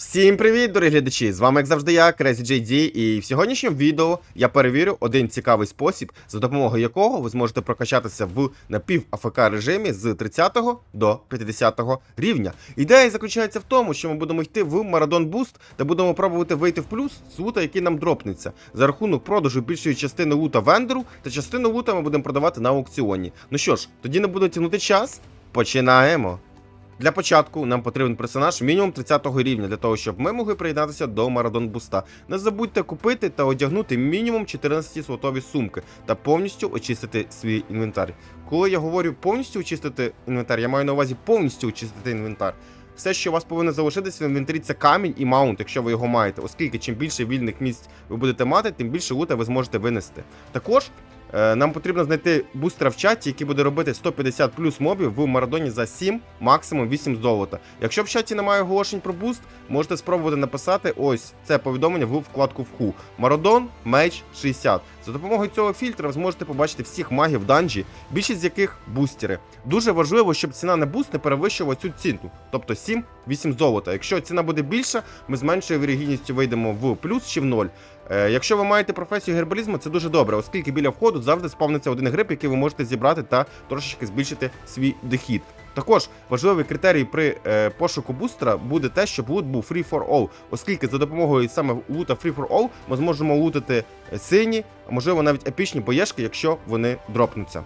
Всім привіт, дорогі глядачі! З вами, як завжди, я, CrazyJD, і в сьогоднішньому відео я перевірю один цікавий спосіб, за допомогою якого ви зможете прокачатися в напів АФК режимі з 30 до 50 рівня. Ідея заключається в тому, що ми будемо йти в Марадон Буст та будемо пробувати вийти в плюс з лута, який нам дропнеться, за рахунок продажу більшої частини лута вендору, та частину лута ми будемо продавати на аукціоні. Ну що ж, тоді не буду тягнути час. Починаємо. Для початку нам потрібен персонаж мінімум 30 рівня, для того, щоб ми могли приєднатися до Марадон Буста. Не забудьте купити та одягнути мінімум 14 слотові сумки та повністю очистити свій інвентар. Коли я говорю повністю очистити інвентар, я маю на увазі повністю очистити інвентар. Все, що у вас повинно залишитися в інвентарі, це камінь і маунт, якщо ви його маєте, оскільки чим більше вільних місць ви будете мати, тим більше лута ви зможете винести. Також Нам потрібно знайти бустера в чаті, який буде робити 150 плюс мобів в марадоні за 7, максимум 8 золота. Якщо в чаті немає оголошень про буст, можете спробувати написати ось це повідомлення в вкладку вху. Марадон Меч 60. За допомогою цього фільтра ви зможете побачити всіх магів данжі, більшість з яких бустери. Дуже важливо, щоб ціна на буст не перевищувала цю ціну, тобто 7-8 золота. Якщо ціна буде більша, ми з меншою вірогідністю вийдемо в плюс чи в ноль. Е, Якщо ви маєте професію гербалізму, це дуже добре, оскільки біля входу завжди спавниться один гриб, який ви можете зібрати та трошечки збільшити свій дохід. Також важливий критерій при е, пошуку бустера буде те, щоб лут був free for all, оскільки за допомогою саме лута free for all ми зможемо лутати е, сині, а можливо навіть епічні боєшки, якщо вони дропнуться.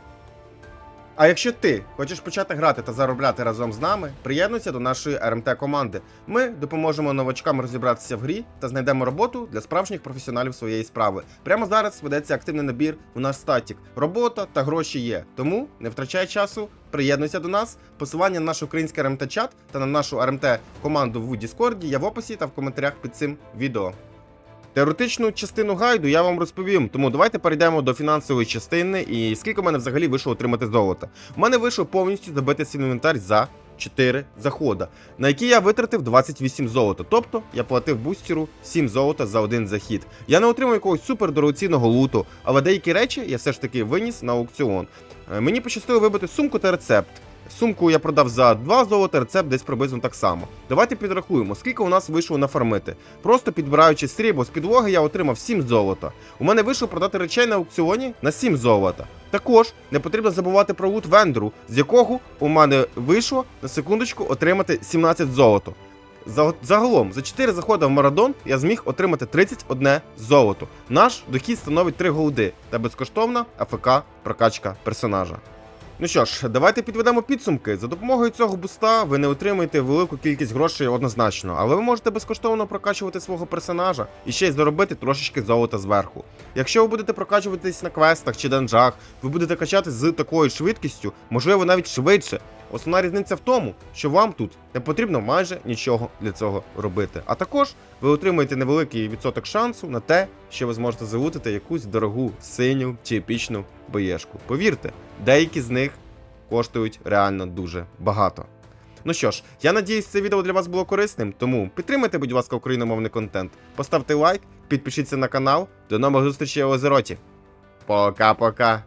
А якщо ти хочеш почати грати та заробляти разом з нами, приєднуйся до нашої РМТ команди. Ми допоможемо новачкам розібратися в грі та знайдемо роботу для справжніх професіоналів своєї справи. Прямо зараз ведеться активний набір у наш статік. Робота та гроші є. Тому не втрачай часу, приєднуйся до нас. Посилання на наш український РМТ чат та на нашу РМТ команду в Діскорді є в описі та в коментарях під цим відео. Теоретичну частину гайду я вам розповім, тому давайте перейдемо до фінансової частини і скільки в мене взагалі вийшло отримати золота. У мене вийшло повністю забити свій інвентар за 4 захода, на які я витратив 28 золота. Тобто я платив бустеру 7 золота за один захід. Я не отримав якогось супер дорогоцінного луту, але деякі речі я все ж таки виніс на аукціон. Е, Мені пощастило вибити сумку та рецепт. Сумку я продав за 2 золота, рецепт десь приблизно так само. Давайте підрахуємо, скільки у нас вийшло нафармити. Просто підбираючи срібло з підлоги, я отримав 7 золота. У мене вийшло продати речей на аукціоні на 7 золота. Також не потрібно забувати про лут вендору, з якого у мене вийшло на секундочку отримати 17 золото. Загалом, за 4 заходи в Марадон я зміг отримати 31 золото. Наш дохід становить 3 голди та безкоштовна АФК прокачка персонажа. Ну що ж, давайте підведемо підсумки. За допомогою цього буста ви не отримаєте велику кількість грошей однозначно, але ви можете безкоштовно прокачувати свого персонажа і ще й заробити трошечки золота зверху. Якщо ви будете прокачуватись на квестах чи данжах, ви будете качати з такою швидкістю, можливо навіть швидше. Основна різниця в тому, що вам тут не потрібно майже нічого для цього робити. А також ви отримаєте невеликий відсоток шансу на те, що ви зможете залутати якусь дорогу синю чи епічну боєшку. Повірте, деякі з них коштують реально дуже багато. Ну що ж, я надіюсь, це відео для вас було корисним, тому підтримайте, будь ласка, україномовний контент, поставте лайк, підпишіться на канал. До нових зустрічей у Озероті. Пока-пока.